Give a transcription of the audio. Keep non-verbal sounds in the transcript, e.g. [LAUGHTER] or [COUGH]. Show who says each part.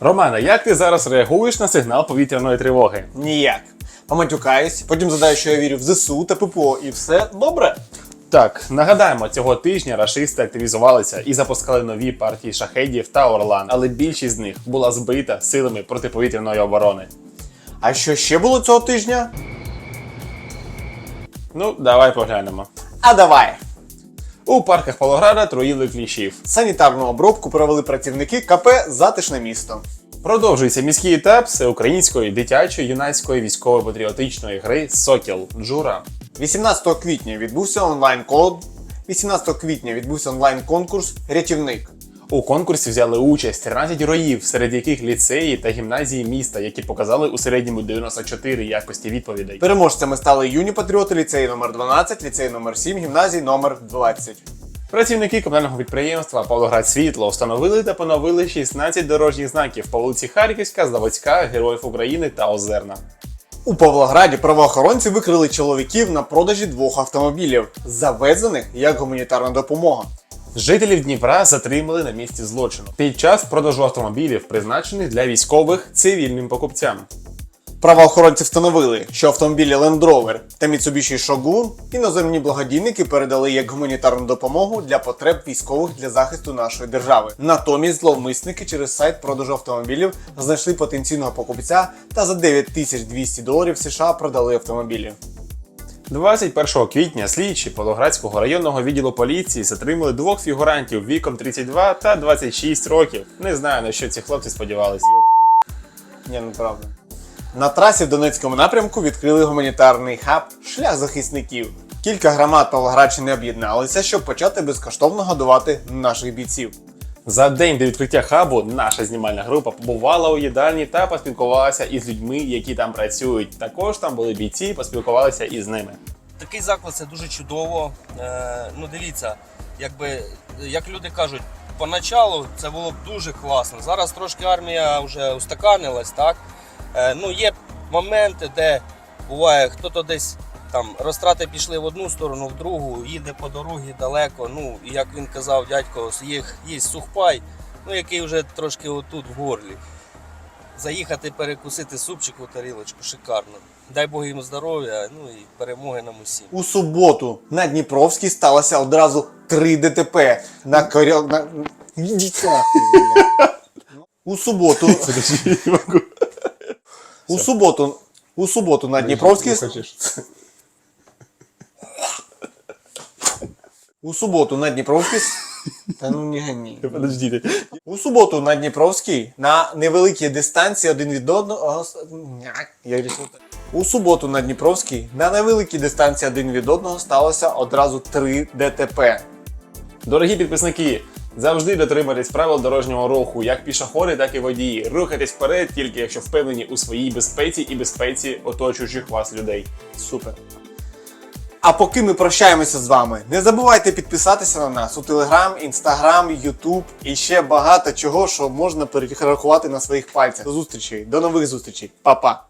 Speaker 1: Романе, як ти зараз реагуєш на сигнал повітряної тривоги?
Speaker 2: Ніяк. Поматюкаюсь, потім задаю, що я вірю в ЗСУ та ППО, і все добре.
Speaker 1: Так, нагадаємо, цього тижня рашисти активізувалися і запускали нові партії шахедів та орлан, але більшість з них була збита силами протиповітряної оборони.
Speaker 2: А що ще було цього тижня?
Speaker 1: Ну, давай поглянемо.
Speaker 2: А давай.
Speaker 1: У парках Павлограда троїли кліщів.
Speaker 2: Санітарну обробку провели працівники КП Затишне місто.
Speaker 1: Продовжується міський етап всеукраїнської дитячої юнацької військово-патріотичної гри Сокіл Джура.
Speaker 2: 18 квітня відбувся онлайн код. 18 квітня відбувся онлайн конкурс Рятівник.
Speaker 1: У конкурсі взяли участь 13 героїв, серед яких ліцеї та гімназії міста, які показали у середньому 94 якості відповідей.
Speaker 2: Переможцями стали юні патріоти ліцеї номер 12, ліцеї номер 7, гімназії номер 20.
Speaker 1: Працівники комунального підприємства Павлоград Світло встановили та поновили 16 дорожніх знаків по вулиці Харківська, Заводська, Героїв України та Озерна.
Speaker 2: У Павлограді правоохоронці викрили чоловіків на продажі двох автомобілів, завезених як гуманітарна допомога.
Speaker 1: Жителів Дніпра затримали на місці злочину під час продажу автомобілів, призначених для військових цивільним покупцям.
Speaker 2: Правоохоронці встановили, що автомобілі Land Rover та Mitsubishi Shogun іноземні благодійники передали як гуманітарну допомогу для потреб військових для захисту нашої держави. Натомість зловмисники через сайт продажу автомобілів знайшли потенційного покупця та за 9200 доларів США продали автомобілі.
Speaker 1: 21 квітня слідчі Павлоградського районного відділу поліції затримали двох фігурантів віком 32 та 26 років. Не знаю на що ці хлопці сподівалися.
Speaker 2: Ні, ну правда. На трасі в Донецькому напрямку відкрили гуманітарний хаб Шлях захисників. Кілька громад Павлоградщини об'єдналися, щоб почати безкоштовно годувати наших бійців.
Speaker 1: За день до відкриття хабу наша знімальна група побувала у їдальні та поспілкувалася із людьми, які там працюють. Також там були бійці, поспілкувалися із ними.
Speaker 3: Такий заклад це дуже чудово. Е, ну дивіться, якби як люди кажуть, поначалу це було б дуже класно. Зараз трошки армія вже устаканилась, так? Е, ну є моменти, де буває, хто-то десь там розтрати пішли в одну сторону, в другу, їде по дорозі далеко. Ну, і як він казав, дядько, є, є сухпай, ну який вже трошки отут в горлі. Заїхати перекусити супчику тарілочку, шикарно. Дай Бог їм здоров'я, ну і перемоги нам усім.
Speaker 2: У суботу на Дніпровській сталося одразу три ДТП на коря... на... У суботу. У суботу. У суботу на Дніпровській. У суботу на Дніпровській. Та ну не гані. [LAUGHS]
Speaker 1: Подождіть.
Speaker 2: У суботу на Дніпровській на невеликій дистанції один від одного. Я рішив. У суботу на Дніпровській на невеликій дистанції один від одного сталося одразу три ДТП.
Speaker 1: Дорогі підписники, завжди дотримуйтесь правил дорожнього руху, як пішоходи, так і водії. Рухайтесь вперед, тільки якщо впевнені у своїй безпеці і безпеці оточуючих вас людей.
Speaker 2: Супер. А поки ми прощаємося з вами, не забувайте підписатися на нас у Телеграм, Інстаграм, Ютуб і ще багато чого, що можна перерахувати на своїх пальцях. До зустрічей, до нових зустрічей. Па-па!